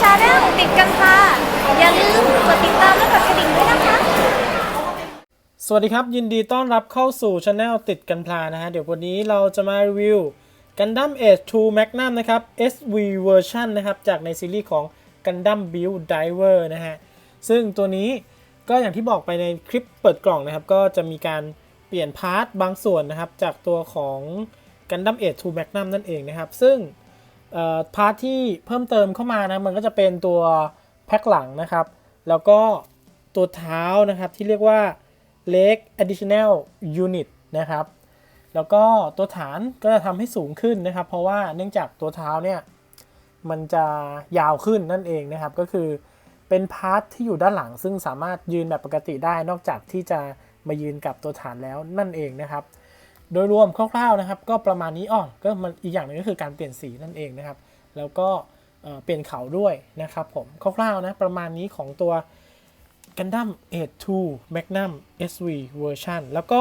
ชาแนลติดกันค่ะ อย่าลืมกดติดตามและกดกระดิ่งด้วยนะคะ สวัสดีครับ ยินดีต้อนรับเข้าสู่ช anel ติดกันพลานะฮะ เดี๋ยววันนี้เราจะมารีวิว Gundam Age 2 Magnum นะครับ SV version นะครับ จากในซีรีส์ของ Gundam Build Diver นะฮะ ซึ่งตัวนี้ก็อย่างที่บอกไปในคลิปเปิดกล่องนะครับ ก็จะมีการเปลี่ยนพาร์ทบางส่วนนะครับ จากตัวของ Gundam Age 2 Magnum นั่นเองนะครับ ซึ่ง พาร์ทที่เพิ่มเติมเข้ามานะมันก็จะเป็นตัวแพ็คหลังนะครับ แล้วก็ตัวเท้านะครับที่เรียกว่า leg additional unit นะครับ แล้วก็ตัวฐานก็จะทำให้สูงขึ้นนะครับ เพราะว่าเนื่องจากตัวเท้าเนี่ยมันจะยาวขึ้นนั่นเองนะครับ ก็คือเป็นพาร์ทที่อยู่ด้านหลัง ซึ่งสามารถยืนแบบปกติได้นอกจากที่จะมายืนกับตัวฐานแล้วนั่นเองนะครับ โดยรวมคร่าวๆนะครับ ก็ประมาณนี้อ๋อก็มันอีกอย่างหนึ่งก็คือการเปลี่ยนสีนั่นเองนะครับ แล้วก็เปลี่ยนเขาด้วยนะครับผมคร่าวๆนะประมาณนี้ของตัว Gundam Age 2 Magnum SV Version แล้วก็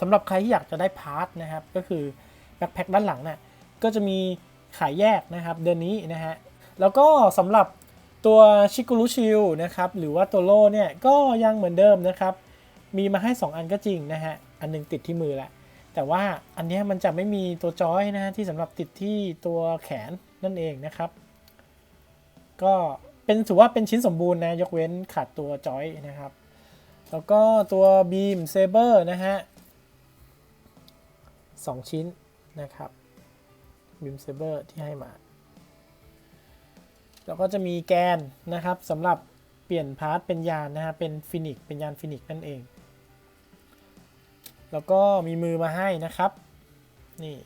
สำหรับใครที่อยากจะได้พาร์ทนะครับ ก็คือแบ็คแพ็คด้านหลังเนี่ยก็จะมีขายแยกนะครับเดือนนี้นะฮะแล้วก็สำหรับตัวชิกุรุชิลนะครับหรือว่าตัวโลเนี่ยก็ยังเหมือนเดิมนะครับ มีมาให้ 2 อันก็จริงนะฮะ อันหนึงติดที่มือแหละ แต่ว่าอันนี้มันจะไม่มีตัวจอยนะฮะที่สำหรับติดที่ตัวแขนนั่นเองนะครับ ก็เป็นถือว่าเป็นชิ้นสมบูรณ์นะ ยกเว้นขาดตัวจอยนะครับ แล้วก็ตัวบีมเซเบอร์นะฮะสองชิ้นนะครับบีมเซเบอร์ที่ให้มา แล้วก็จะมีแกนนะครับสำหรับเปลี่ยนพาร์ทเป็นยานนะฮะเป็นฟินิกเป็นยานฟินิกนั่นเอง แล้วก็มีมือมาให้นะครับ นี่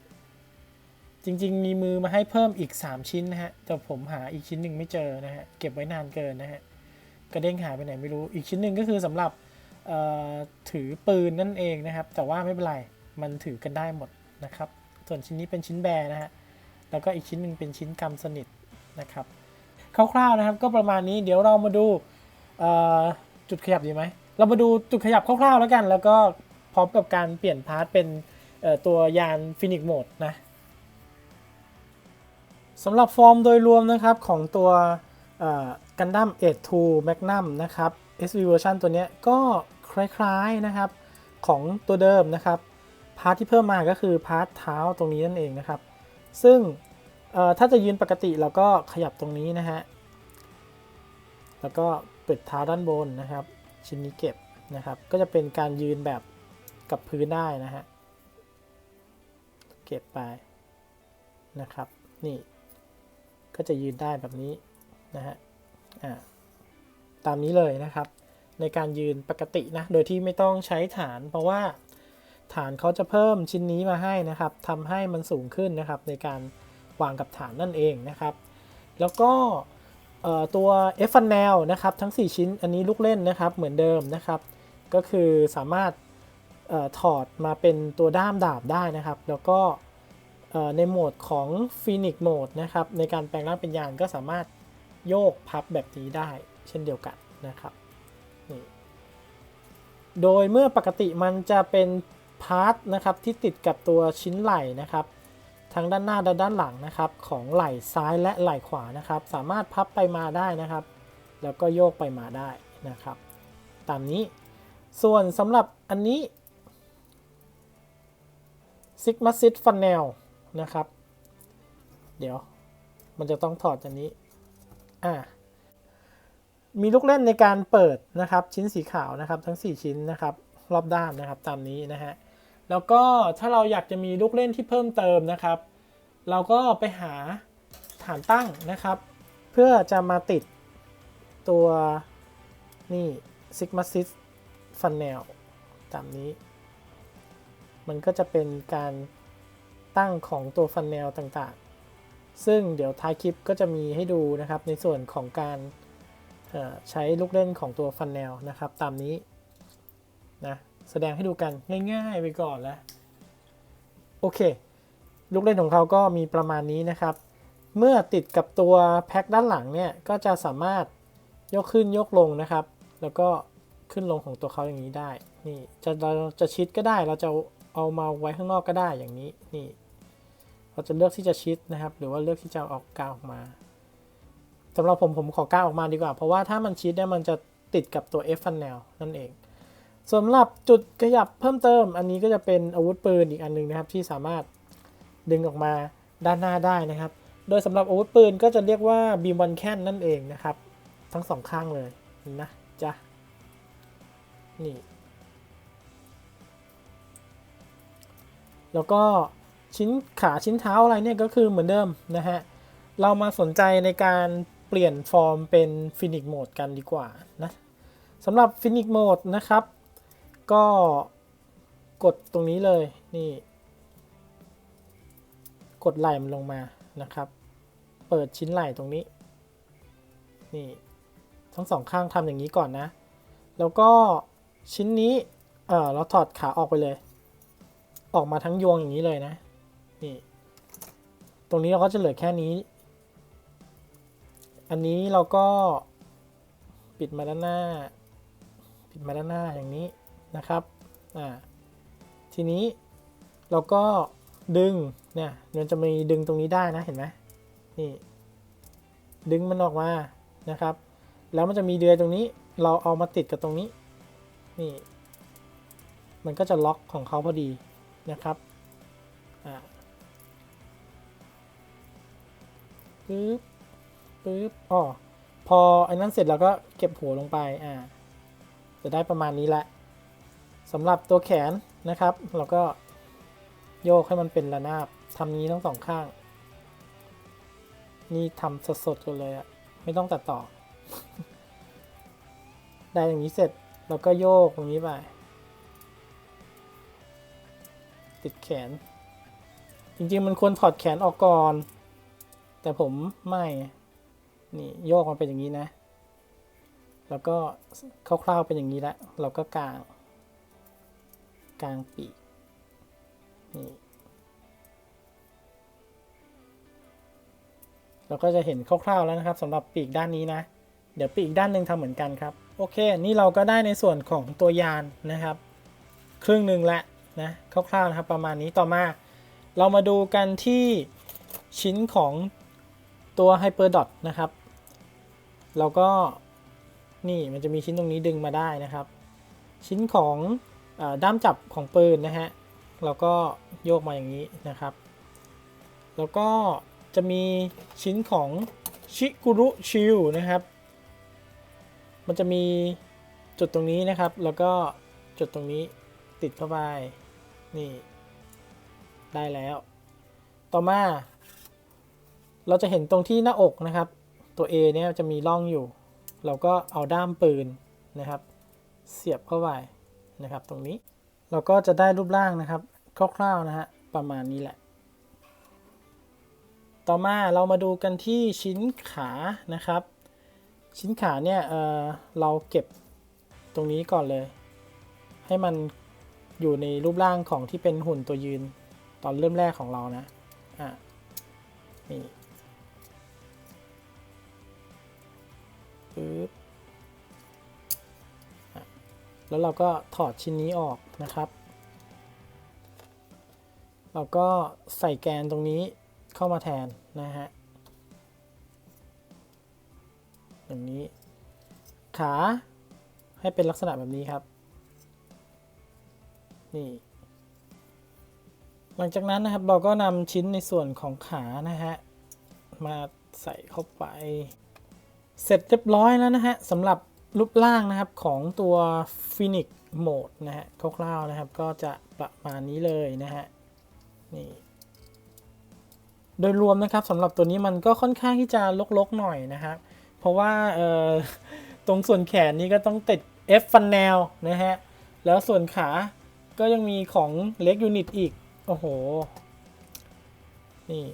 จริงๆ มีมือมาให้เพิ่มอีก 3 ชิ้นนะฮะ แต่ผมหาอีกชิ้นหนึ่งไม่เจอนะฮะ เก็บไว้นานเกินนะฮะ กระเด้งหายไปไหนไม่รู้ อีกชิ้นหนึ่งก็คือสำหรับถือปืนนั่นเองนะครับ แต่ว่าไม่เป็นไร มันถือกันได้หมดนะครับ ส่วนชิ้นนี้เป็นชิ้นแบนะฮะ แล้วก็อีกชิ้นหนึ่งเป็นชิ้นกำสนิทนะครับ คร่าวๆนะครับก็ประมาณนี้เดี๋ยวเรามาดูจุดขยับดีไหม เรามาดูจุดขยับคร่าวๆแล้วกัน แล้วก็ พร้อมกับการเปลี่ยนพาร์ทเป็นตัวยานฟินิกโหมดนะสำหรับฟอร์มโดยรวมนะครับของตัวกันดั้ม8 2 Magnum นะครับ SV version ตัวนี้ก็คล้ายๆนะครับของตัวเดิมนะครับพาร์ทที่เพิ่มมาก็คือพาร์ทเท้าตรงนี้นั่นเองนะครับ ซึ่งถ้าจะยืนปกติเราก็ขยับตรงนี้นะฮะแล้วก็เปิดเท้าด้านบนนะครับ ชิ้นนี้เก็บนะครับ ก็จะเป็นการยืนแบบ กับพื้นได้นะฮะ เก็บไปนะครับ นี่ก็จะยืนได้แบบนี้นะฮะ อ่า ตามนี้เลยนะครับ ในการยืนปกตินะ โดยที่ไม่ต้องใช้ฐาน เพราะว่าฐานเขาจะเพิ่มชิ้นนี้มาให้นะครับทำให้มันสูงขึ้นนะครับ ในการวางกับฐานนั่นเองนะครับ แล้วก็ตัว F f u n n e l นะครับ ทั้ง 4 ชิ้นอันนี้ลูกเล่นนะครับ เหมือนเดิมนะครับ ก็คือสามารถ ถอดมาเป็นตัวด้ามดาบได้นะครับ แล้วก็ในโหมดของ Phoenix Mode นะครับในการแปลงร่างเป็นยานก็สามารถโยกพับแบบนี้ได้เช่นเดียวกันนะครับนี่โดยเมื่อปกติมันจะเป็นพาร์ทนะครับที่ติดกับตัวชิ้นไหล่นะครับทั้งด้านหน้าและด้านหลังนะครับของไหล่ซ้ายและไหล่ขวานะครับ สามารถพับไปมาได้นะครับ แล้วก็โยกไปมาได้นะครับ ตามนี้ส่วนสำหรับอันนี้ Sigma Sit Funnel นะครับ เดี๋ยวมันจะต้องถอดอันนี้ อ่า มีลูกเล่นในการเปิดนะครับ ชิ้นสีขาวนะครับ ทั้ง 4 ชิ้นนะครับ รอบด้านนะครับตามนี้นะฮะ แล้วก็ถ้าเราอยากจะมีลูกเล่นที่เพิ่มเติมนะครับ เราก็ไปหาฐานตั้งนะครับ เพื่อจะมาติดตัวนี่ Sigma Sit Funnel ตามนี้ มันก็จะเป็นการตั้งของตัวฟันแนลต่างๆ ซึ่งเดี๋ยวท้ายคลิปก็จะมีให้ดูนะครับในส่วนของการใช้ลูกเล่นของตัวฟันแนลนะครับ ตามนี้นะแสดงให้ดูกันง่ายๆไปก่อนแล้วโอเค ลูกเล่นของเขาก็มีประมาณนี้นะครับ เมื่อติดกับตัวแพ็คด้านหลังเนี่ยก็จะสามารถยกขึ้นยกลงนะครับ แล้วก็ขึ้นลงของตัวเขาอย่างนี้ได้ นี่จะเราจะชิดก็ได้เราจะ เอามาไว้ข้างนอกก็ได้อย่างนี้นี่เราจะเลือกที่จะชิดนะครับ หรือว่าเลือกที่จะออกกลางออกมาสำหรับผมผมขอก้าออกมาดีกว่า เพราะว่าถ้ามันชิดเนี่ยมันจะติดกับตัว F funnel นั่นเองสำหรับจุดขยับเพิ่มเติม อันนี้ก็จะเป็นอาวุธปืนอีกอันหนึงนะครับที่สามารถดึงออกมาด้านหน้าได้นะครับ โดยสำหรับอาวุธปืนก็จะเรียกว่าบีมบอลแคนนั่นเองนะครับ ทั้งสองข้างเลยนะจ๊ะนี่ แล้วก็ชิ้นขาชิ้นเท้าอะไรเนี่ยก็คือเหมือนเดิมนะฮะ เรามาสนใจในการเปลี่ยนฟอร์มเป็นฟินิกโหมดกันดีกว่านะสำหรับฟินิกโหมดนะครับ ก็กดตรงนี้เลยนี่ กดไหล่มันลงมานะครับ เปิดชิ้นไหล่ตรงนี้ นี่ทั้งสองข้างทำอย่างนี้ก่อนนะ แล้วก็ชิ้นนี้เออเราถอดขาออกไปเลย ออกมาทั้งยวงอย่างนี้เลยนะ นี่ ตรงนี้เราก็จะเหลือแค่นี้ อันนี้เราก็ปิดมาด้านหน้า ปิดมาด้านหน้าอย่างนี้นะครับ อ่า ทีนี้เราก็ดึง เนี่ย มันจะมีดึงตรงนี้ได้นะ เห็นไหมนี่ ดึงมันออกมานะครับ แล้วมันจะมีเดือยตรงนี้ เราเอามาติดกับตรงนี้ นี่ มันก็จะล็อกของเขาพอดี นะครับอ่าปึ๊บปึ๊บอ๋อพอไอ้นั้นเสร็จเราก็เก็บหัวลงไปอ่าจะได้ประมาณนี้แหละสำหรับตัวแขนนะครับ เราก็โยกให้มันเป็นระนาบทำนี้ทั้งสองข้าง นี่ทำสดๆกันเลยอะไม่ต้องตัดต่อ ได้อย่างนี้เสร็จเราก็โยกตรงนี้ไป ติดแขน จริงๆมันควรถอดแขนออกก่อน แต่ผมไม่ นี่โยกมันเป็นอย่างนี้นะ แล้วก็คร่าวๆเป็นอย่างนี้แล้วเราก็กางกางปีกนี่เราก็จะเห็นคร่าวๆแล้วนะครับสำหรับปีกด้านนี้นะ เดี๋ยวปีกด้านหนึ่งทำเหมือนกันครับ โอเค นี่เราก็ได้ในส่วนของตัวยานนะครับ ครึ่งหนึ่งแล้ว นะคร่าวๆนะครับประมาณนี้ต่อมา เรามาดูกันที่ชิ้นของตัว Hyperdot นะครับเราก็นี่มันจะมีชิ้นตรงนี้ดึงมาได้นะครับ ชิ้นของออด้ามจับของปืนนะฮะเราก็โยกมาอย่างนี้นะครับ แล้วก็จะมีชิ้นของชิกุรุชิลนะครับ มันจะมีจุดตรงนี้นะครับ แล้วก็จุดตรงนี้ติดเข้าไป นี่ ได้แล้ว ต่อมา เราจะเห็นตรงที่หน้าอกนะครับ ตัว A เนี่ยจะมีร่องอยู่ เราก็เอาด้ามปืนนะครับ เสียบเข้าไปนะครับ ตรงนี้ เราก็จะได้รูปร่างนะครับ คร่าวๆนะฮะ ประมาณนี้แหละ ต่อมาเรามาดูกันที่ชิ้นขานะครับ ชิ้นขาเนี่ยเเราเก็บตรงนี้ก่อนเลย ให้มัน อยู่ในรูปร่างของที่เป็นหุ่นตัวยืนตอนเริ่มแรกของเรานะ อะ นี่ปึ๊บแล้วเราก็ถอดชิ้นนี้ออกนะครับ เราก็ใส่แกนตรงนี้เข้ามาแทนนะฮะ อย่างนี้ ขาให้เป็นลักษณะแบบนี้ครับ นี่หลังจากนั้นนะครับเราก็นำชิ้นในส่วนของขานะฮะมาใส่เข้าไป เสร็จเรียบร้อยแล้วนะฮะสำหรับรูปร่างนะครับของตัว Phoenix Mode นะฮะคร่าวๆนะครับก็จะประมาณนี้เลยนะฮะนี่โดยรวมนะครับสำหรับตัวนี้มันก็ค่อนข้างที่จะลกๆหน่อยนะครับเพราะว่าเอ่อตรงส่วนแขนนี้ก็ต้องติด F funnel นะฮะแล้วส่วนขา ก็ยังมีของเล็กยูนิตอีก โอ้โห นี่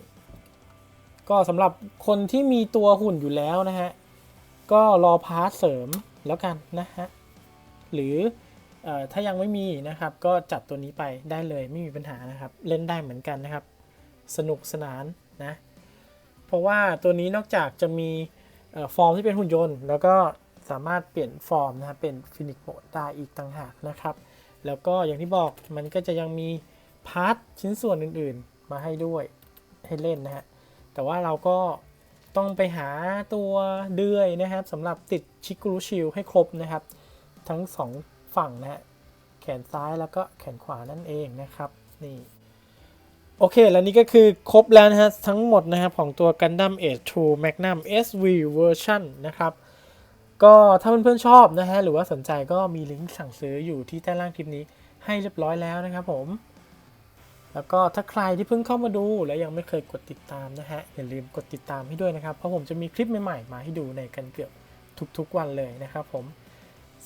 ก็สำหรับคนที่มีตัวหุ่นอยู่แล้วนะฮะ ก็รอพาร์ทเสริมแล้วกันนะฮะ หรืออถ้ายังไม่มีนะครับ ก็จัดตัวนี้ไปได้เลยไม่มีปัญหานะครับ เล่นได้เหมือนกันนะครับ สนุกสนานนะ เพราะว่าตัวนี้นอกจากจะมีฟอร์มที่เป็นหุ่นยนต์ แล้วก็สามารถเปลี่ยนฟอร์มนะครับเป็นฟินิกโหมดได้อีกต่างหากนะครับ แล้วก็อย่างที่บอกมันก็จะยังมีพาร์ทชิ้นส่วนอื่นๆ มาให้ด้วยให้เล่นนะฮะ แต่ว่าเราก็ต้องไปหาตัวเดือยนะครับสำหรับติดชิกุรุชิลให้ครบนะครับ ทั้งสองฝั่งนะฮะ แขนซ้ายแล้วก็แขนขวานั่นเองนะครับนี่โอเค แล้วนี่ก็คือครบแล้วนะฮะ ทั้งหมดนะครับของตัว Gundam Age 2 Magnum SV Version นะครับ ก็ถ้าเพื่อนๆชอบนะฮะหรือว่าสนใจก็มีลิงก์สั่งซื้ออยู่ที่ใต้ล่างคลิปนี้ให้เรียบร้อยแล้วนะครับผม แล้วก็ถ้าใครที่เพิ่งเข้ามาดูแล้วยังไม่เคยกดติดตามนะฮะอย่าลืมกดติดตามให้ด้วยนะครับ เพราะผมจะมีคลิปใหม่ๆมาให้ดูในกันเกือบทุกๆวันเลยนะครับผม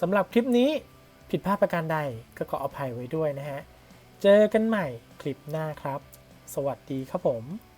สำหรับคลิปนี้ผิดพลาดประการใดก็ขออภัยไว้ด้วยนะฮะ เจอกันใหม่คลิปหน้าครับ สวัสดีครับผม